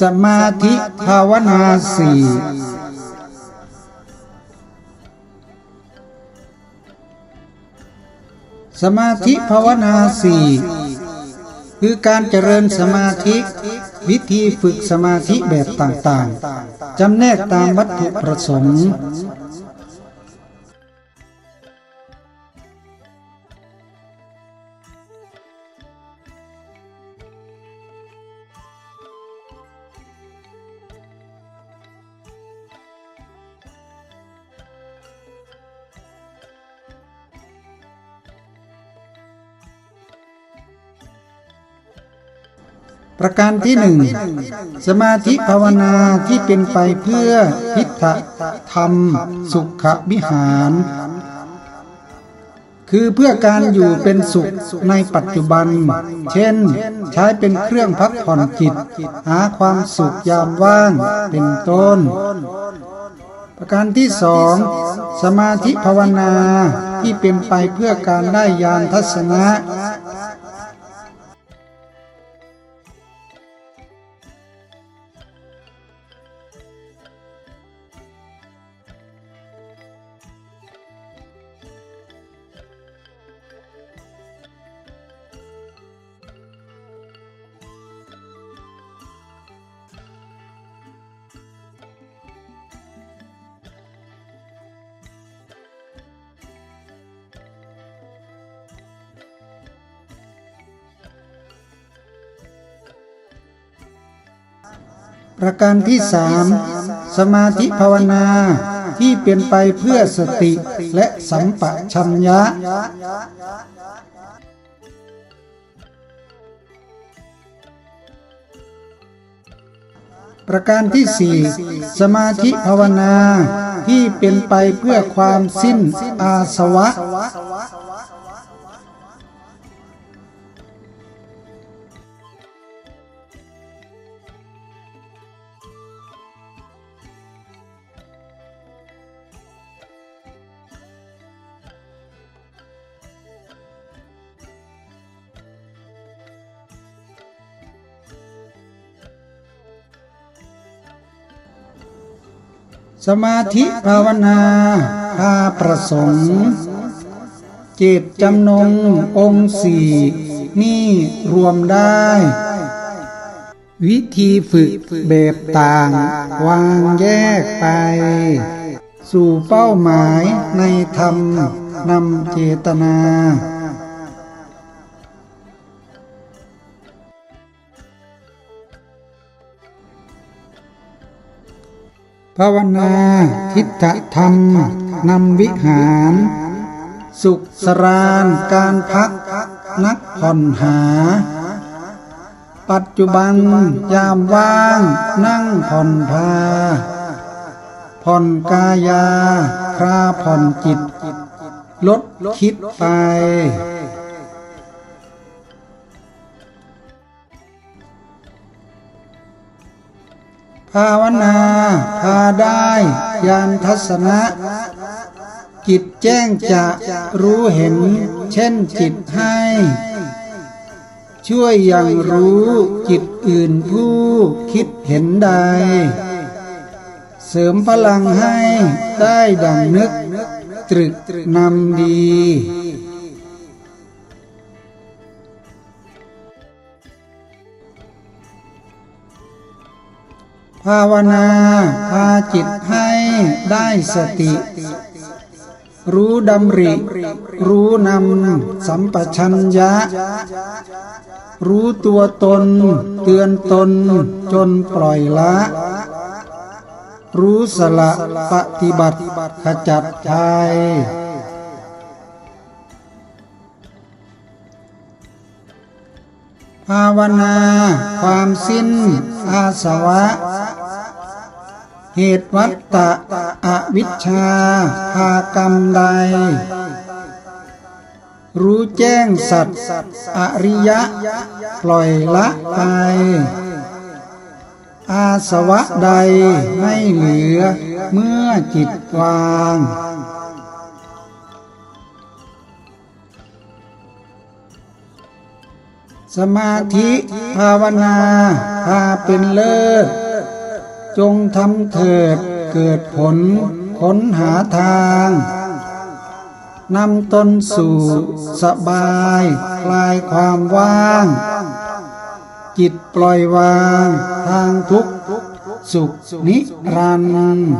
สมาธิภาวนาสี่สมาธิภาวนาสี่คือการเจริญสมาธิ วิธีฝึกสมาธิแบบต่างๆจำแนกตามวัตถุประสงค์ ประการที่หนึ่งสมาธิภาวนาที่เป็นไปเพื่อพิทะธรรม สุขวิหาร คือเพื่อการอยู่เป็นสุขในปัจจุบัน เช่น ใช้เป็นเครื่องพักผ่อนจิต หาความสุขยามว่างเป็นต้น ประการที่สองสมาธิภาวนาที่เป็นไปเพื่อการได้ญาณทัศนะ ประการที่สามสมาธิภาวนาที่เป็นไปเพื่อสติและสัมปชัญญะประการที่สี่สมาธิภาวนาที่เป็นไปเพื่อความสิ้นอาสวะ สมาธิภาวนาพาประสงค์เจตจำนงองค์สี่นี่รวมได้ วิธีฝึกแบบต่าง วางแยกไป สู่เป้าหมายในธรรมนำเจตนา ภาวนาทิฏฐธรรมนำวิหาร สุขสรานการพักนักผ่อนหา ปัจจุบันยามว่างนั่งผ่อนพา ผ่อนกายาคราผ่อนจิต ลดคิดไป ภาวนาพาได้ยานทัศนะจิตแจ้งจะรู้เห็น เช่นจิตให้ ช่วยยังรู้จิตอื่นผู้คิดเห็นใด เสริมพลังให้ได้ดังนึก ตรึกนำดี ภาวนาพาจิตให้ได้สติ รู้ดำริ รู้นำสัมปชัญญะ รู้ตัวตน เตือนตนจนปล่อยละ รู้สละปฏิบัติขจัดภัยภาวนา ความสิ้นอาสวะ เหตุวัตตะอวิชชาพากรรมใด รู้แจ้งสัตว์อริยะ ปล่อยละไป อาสวะใดไม่เหลือเมื่อจิตวางสมาธิภาวนาพาเป็นเลิศ จงทำเถิดเกิดผลค้นหาทางนำตนสู่สบายคลายความว่าง จิตปล่อยวางทางทุกข์สุขนิรันดร์